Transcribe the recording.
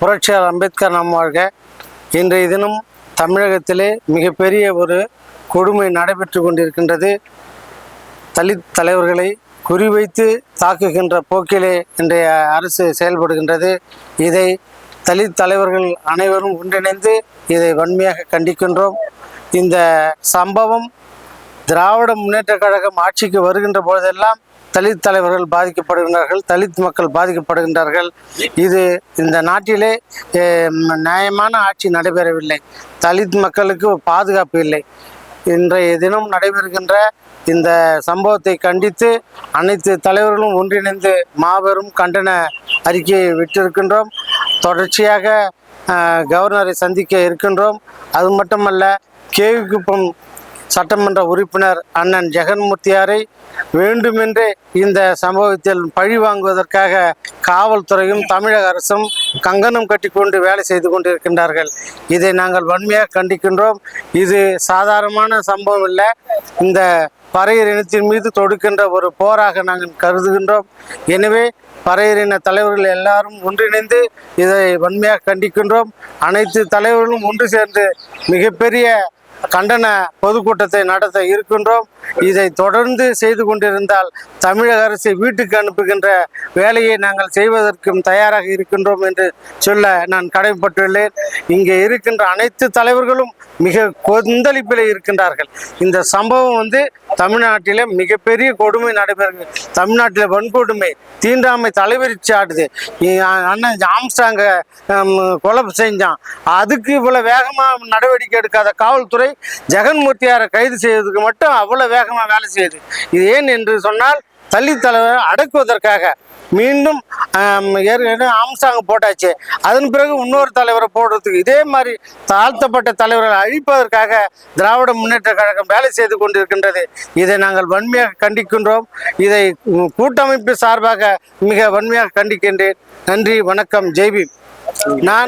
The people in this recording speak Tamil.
புரட்சியார் அம்பேத்கர் நாம் வாழ்க. இன்றைய தினம் தமிழகத்திலே மிகப்பெரிய ஒரு கொடுமை நடைபெற்று கொண்டிருக்கின்றது. தலித் தலைவர்களை குறிவைத்து தாக்குகின்ற போக்கிலே இன்றைய அரசு செயல்படுகின்றது. இதை தலித் தலைவர்கள் அனைவரும் ஒன்றிணைந்து இதை வன்மையாக கண்டிக்கின்றோம். இந்த சம்பவம் திராவிட முன்னேற்ற கழகம் ஆட்சிக்கு வருகின்ற பொழுதெல்லாம் தலித் தலைவர்கள் பாதிக்கப்படுகின்றார்கள் தலித் மக்கள் பாதிக்கப்படுகின்றார்கள். இது இந்த நாட்டிலே நியாயமான ஆட்சி நடைபெறவில்லை. தலித் மக்களுக்கு பாதுகாப்பு இல்லை. இன்றைய தினம் நடைபெறுகின்ற இந்த சம்பவத்தை கண்டித்து அனைத்து தலைவர்களும் ஒன்றிணைந்து மாபெரும் கண்டன அறிக்கையை விட்டிருக்கின்றோம். தொடர்ச்சியாக கவர்னரை சந்திக்க இருக்கின்றோம். அது மட்டுமல்ல கேவிக்குப்பம் சட்டமன்ற உறுப்பினர் அண்ணன் ஜெகன்மூர்த்தியாரை வேண்டுமென்றே இந்த சம்பவத்தில் பழி வாங்குவதற்காக காவல்துறையும் தமிழக அரசும் கங்கணம் கட்டிக்கொண்டு வேலை செய்து கொண்டிருக்கின்றார்கள். இதை நாங்கள் வன்மையாக கண்டிக்கின்றோம். இது சாதாரணமான சம்பவம் இல்லை. இந்த பறையர் இனத்தின் மீது தொடுக்கின்ற ஒரு போராக நாங்கள் கருதுகின்றோம். எனவே பறையர் இன தலைவர்கள் எல்லாரும் ஒன்றிணைந்து இதை வன்மையாக கண்டிக்கின்றோம். அனைத்து தலைவர்களும் ஒன்று சேர்ந்து மிகப்பெரிய கண்டன பொதுக்கூட்டத்தை நடத்த இருக்கின்றோம். இதை தொடர்ந்து செய்து கொண்டிருந்தால் தமிழக அரசை வீட்டுக்கு அனுப்புகின்ற வேலையை நாங்கள் செய்வதற்கும் தயாராக இருக்கின்றோம் என்று சொல்ல நான் கடமைப்பட்டுள்ளேன். இங்கே இருக்கின்ற அனைத்து தலைவர்களும் மிக கொந்தளிப்பில் இருக்கின்றார்கள். இந்த சம்பவம் வந்து தமிழ்நாட்டில மிகப்பெரிய கொடுமை நடைபெறுகிறது தமிழ்நாட்டில் வன்கொடுமை தீண்டாமை தலைவிரிச்சு ஆடுது. அண்ணன் ஆம்ஸ்டாங்க கொலை செஞ்சான். அதுக்கு இவ்வளோ வேகமாக நடவடிக்கை எடுக்காத காவல்துறை ஜெகன்மூர்த்தியாரை கைது செய்வதற்கு மட்டும் அவ்வளோ வேகமாக வேலை செய்யுது. இது ஏன் என்று சொன்னால் தலித் தலைவரை அடக்குவதற்காக மீண்டும் ஏற்கனவே ஆம்ஸ்டாங் போட்டாச்சு. அதன் பிறகு இன்னொரு தலைவரை போடுறதுக்கு இதே மாதிரி தாழ்த்தப்பட்ட தலைவர்களை அழிப்பதற்காக திராவிட முன்னேற்ற கழகம் வேலை செய்து கொண்டிருக்கின்றது. இதை நாங்கள் வன்மையாக கண்டிக்கின்றோம். இதை கூட்டமைப்பு சார்பாக மிக வன்மையாக கண்டிக்கின்றேன். நன்றி வணக்கம் ஜெய்பீம். நான்